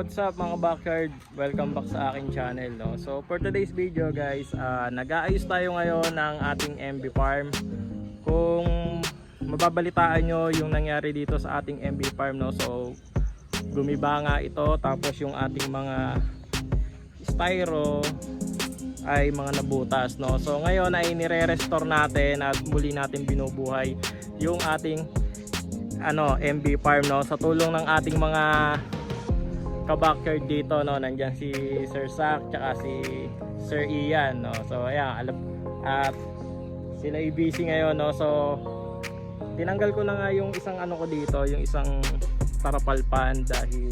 what's up mga backyard? Welcome back sa aking channel. No? So for today's video guys, ah, nag-aayos tayo ngayon ng ating MB farm. Kung mababalitaan nyo yung nangyari dito sa ating MB farm, no? so gumiba nga ito tapos yung ating mga styro ay mga nabutas. No? So ngayon ay nire-restore natin at muli natin binubuhay yung ating ano MB farm no sa tulong ng ating mga kabackyard dito no? Nandiyan si Sir Sak tsaka si Sir Ian no? So ayan alam at sila busy ngayon no? So tinanggal ko na nga yung isang ano ko dito yung isang tarapalpan dahil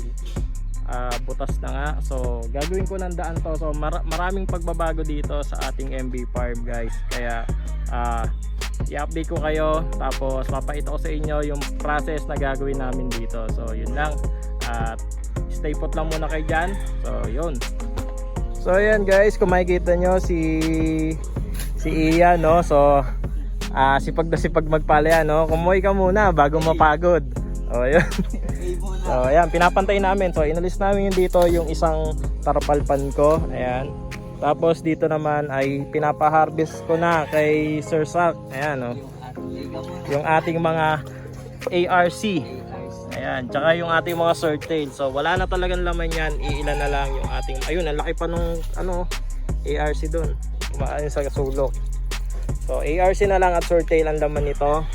ah, butas na nga. So gagawin ko ng daan to. So mar- maraming pagbabago dito sa ating MB farm guys. Kaya ah, i-update ko kayo. Tapos papakita ko sa inyo yung process na gagawin namin dito. So yun lang. At stay put lang muna kayo dyan so yun so ayan guys kung makikita nyo si si Ian no so ah sipag na sipag magpala yan no kumuhay ka muna bago mapagod oh yun So ayan, pinapantay namin. So inalis namin yung dito yung isang tarapalpan ko. Ayan. Tapos dito naman ay pinapa-harvest ko na kay Sir Sak. Ayan oh. Yung ating mga ARC. Ayan, tsaka yung ating mga swordtail. So wala na talagang laman yan. Iilan na lang yung ating ayun, ang laki pa nung ano ARC doon. Kumaan sa sulok. So ARC na lang at swordtail ang laman nito.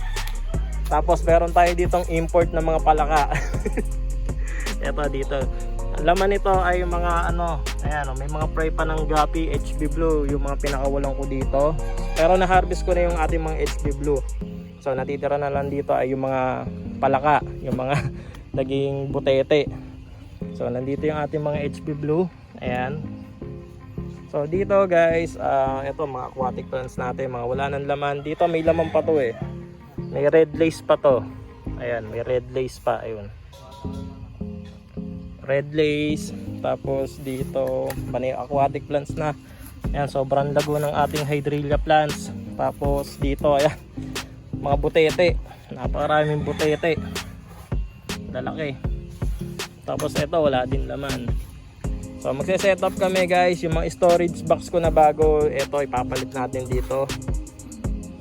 Tapos meron tayo ditong import na mga palaka. Ito dito. Ang laman nito ay mga ano, ayan, oh, may mga fry pa ng Gapi HB Blue, yung mga pinakawalan ko dito. Pero na-harvest ko na yung ating mga HB Blue. So natitira na lang dito ay yung mga palaka, yung mga naging butete. So nandito yung ating mga HB Blue. Ayan. So dito guys, ah ito mga aquatic plants natin, mga wala nang laman. Dito may laman pa to eh. May red lace pa to. Ayan, may red lace pa. Ayun. Red lace. Tapos dito, panay aquatic plants na. Ayan, sobrang lago ng ating hydrilla plants. Tapos dito, ayan, mga butete. Napakaraming butete. Lalaki. Tapos ito, wala din laman. So magse-set kami guys, yung mga storage box ko na bago, ito ipapalit natin dito.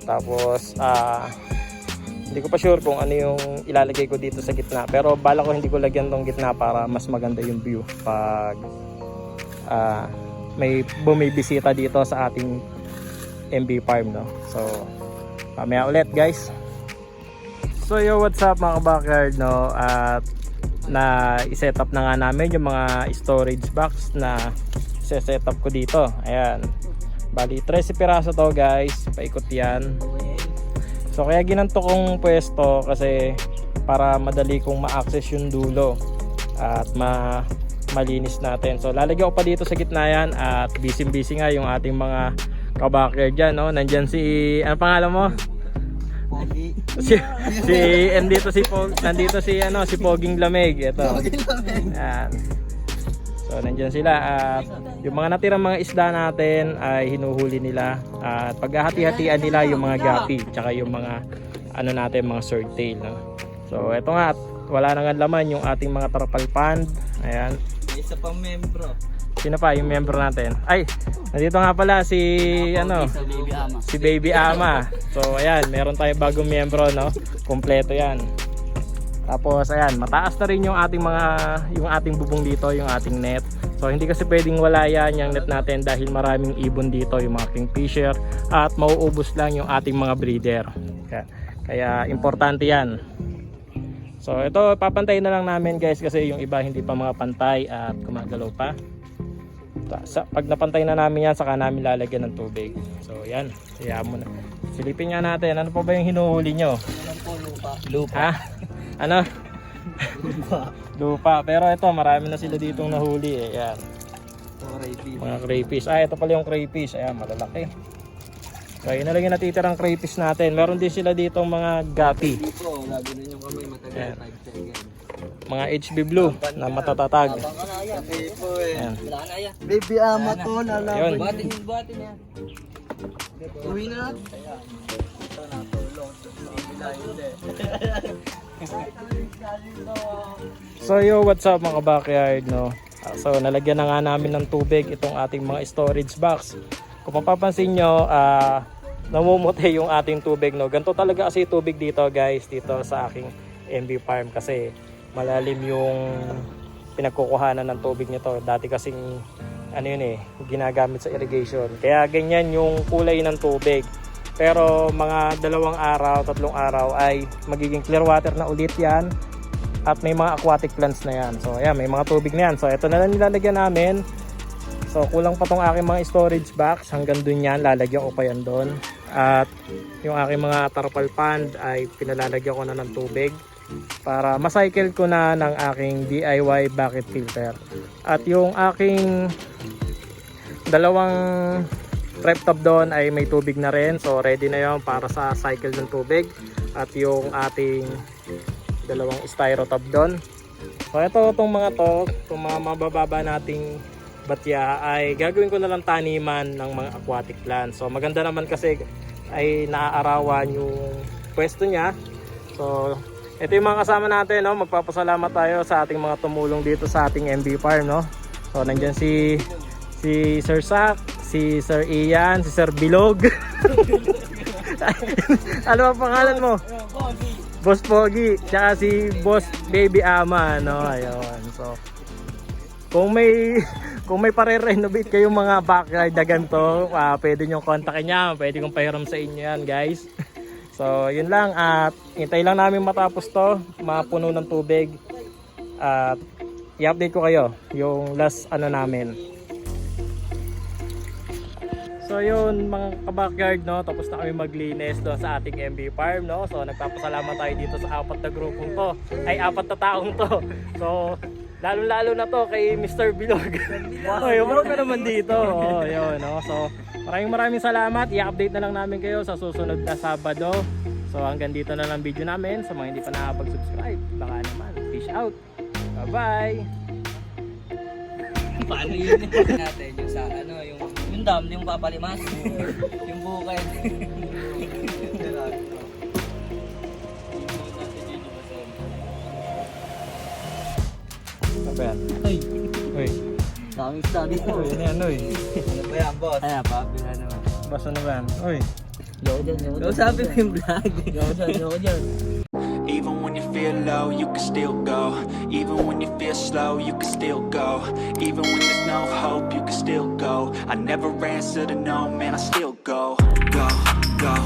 Tapos ah hindi ko pa sure kung ano yung ilalagay ko dito sa gitna. Pero bala ko hindi ko lagyan tong gitna para mas maganda yung view pag ah may bumibisita dito sa ating MB farm no. So mamaya ulit guys. So yo what's up mga backyard no at na i-set up na nga namin yung mga storage box na set up ko dito. Ayan. Bali 13 piraso to guys. Paikot yan. So kaya ginanto kong pwesto kasi para madali kong ma-access yung dulo at ma malinis natin. So lalagyan ko pa dito sa gitna yan at busy busy nga yung ating mga kabacker dyan. No? Nandyan si, ano pangalan mo? Pogi. si si nandito si Pog, nandito si ano si Poging Lamig ito. Yan. So nandiyan sila at yung mga natirang mga isda natin ay hinuhuli nila at paghahati-hatian nila yung mga gapi tsaka yung mga ano natin mga swordtail no. So eto nga at wala na nga laman yung ating mga tarapalpan. Ayan. May isa pang membro. Sino pa yung member natin? Ay, nandito nga pala si ano, Sa baby ama. si Baby Ama. So ayan, meron tayong bagong miyembro no. Kompleto 'yan. Tapos ayan, mataas na rin yung ating mga yung ating bubong dito, yung ating net. So hindi kasi pwedeng wala yan yung net natin dahil maraming ibon dito, yung mga kingfisher at mauubos lang yung ating mga breeder. Kaya, kaya importante 'yan. So ito papantayin na lang namin guys kasi yung iba hindi pa mga pantay at gumagalaw pa. Ta- Sa, pag napantay na namin yan, saka namin lalagyan ng tubig. So yan, hayaan mo na. Silipin nga natin, ano pa ba yung hinuhuli nyo? Alam po lupa. Lupa. Ha? Ano? Lupa. Lupa. Pero ito, marami na sila ditong nahuli eh. Yan, mga crayfish. Ah, ito pala yung crayfish. Ayan, malalaki. So yun na lang yung natitirang crayfish natin. Meron din sila ditong mga gapi. Dito, lagi na yung kamay matagal. Ayan. 5 seconds. Mga HB blue na matatatag. Na. Ayan. Na. Baby ama to, Ayun. lalaban. Batin yung batin yan. Uwi na. So yo, what's up mga backyard no? Ah, So nalagyan na nga namin ng tubig itong ating mga storage box. Kung mapapansin nyo, ah namumuti yung ating tubig no. Ganto talaga kasi tubig dito guys, dito sa aking MB farm kasi malalim yung pinagkukuhanan ng tubig nito. Dati kasing ano yun eh, ginagamit sa irrigation. Kaya ganyan yung kulay ng tubig. Pero mga dalawang araw, tatlong araw ay magiging clear water na ulit yan at may mga aquatic plants na yan. So ayan, may mga tubig na yan. So ito na lang nilalagyan namin. So kulang pa tong aking mga storage box. Hanggang dun yan, lalagyan ko pa yan doon. At yung aking mga tarpal pond ay pinalalagyan ko na ng tubig para macycle ko na ng aking DIY bucket filter. At yung aking dalawang trap top doon ay may tubig na rin. So ready na yon para sa cycle ng tubig. At yung ating dalawang styro top doon. So ito itong mga to, itong mga mabababa nating batya ay gagawin ko na lang taniman ng mga aquatic plants. So maganda naman kasi ay naaarawan yung pwesto niya. So ito yung mga kasama natin, no? magpapasalamat tayo sa ating mga tumulong dito sa ating MB Farm. No? So nandyan si si Sir Sak, si Sir Ian, si Sir Bilog. ano ang pangalan mo? Boss Pogi, tsaka si Boss Baby Ama, no? Ayun. So, kung may kung may pare-renovate kayong mga backyard na ganito, ah, pwede nyo kontakin niya, pwede kong pahiram sa inyo yan, guys. So, yun lang at hintay lang namin matapos to, mapuno ng tubig. At i-update ko kayo yung last ano namin. So yun mga kabackyard no, tapos na kami maglinis doon sa ating MB farm no. So nagpapasalamat tayo dito sa apat na grupong to, ay apat na taong to. So lalo-lalo na to kay Mr. Bilog. oh, yung ka naman dito. Oh, yun no. So maraming maraming salamat. I-update na lang namin kayo sa susunod na Sabado. So hanggang dito na lang video namin sa mga hindi pa nakapag-subscribe. Baka naman. Fish out. Bye-bye. Paano yun? natin yung sa ano, yung yung dam, yung papalimas. yung bukid. Ano ba yan? Ay, Uy, daming study mo. uy, ano yan, uy. Ano ba yan, boss? Ano pa, ano. Basta ano ba yan? Uy. Loko dyan, loko dyan. Sabi ko yung vlog. Loko dyan, loko dyan. Even when you feel low, you can still go. Even when you feel slow, you can still go. Even when there's no hope, you can still go. I never answer to no, man, I still go, go, go.